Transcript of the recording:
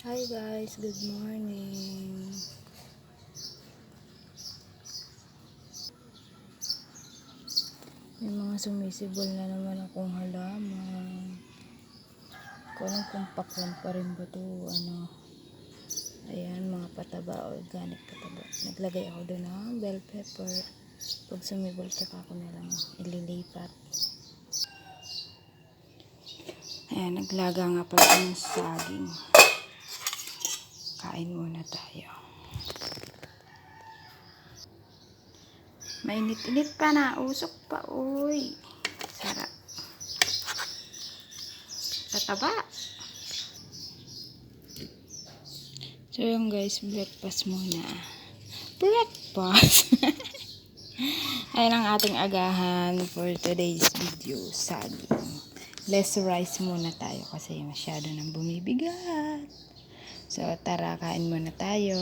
Hi guys, good morning. May mga sumisibol na naman akong halaman. Kung anong kung pa rin ba to, ano. Ayan, mga pataba, organic pataba. Naglagay ako doon ng bell pepper. Pag sumibol, tsaka ako na lang ililipat. Ayan, naglaga nga pala ng saging. Kain muna tayo. Mainit-init pa na. Usok pa, uy. Sarap. Tataba. So yung guys, breakfast muna. Breakfast. Ayan ang ating agahan for today's video. Saging. Less rice muna tayo kasi masyado nang bumibigat. So tara, kain muna tayo.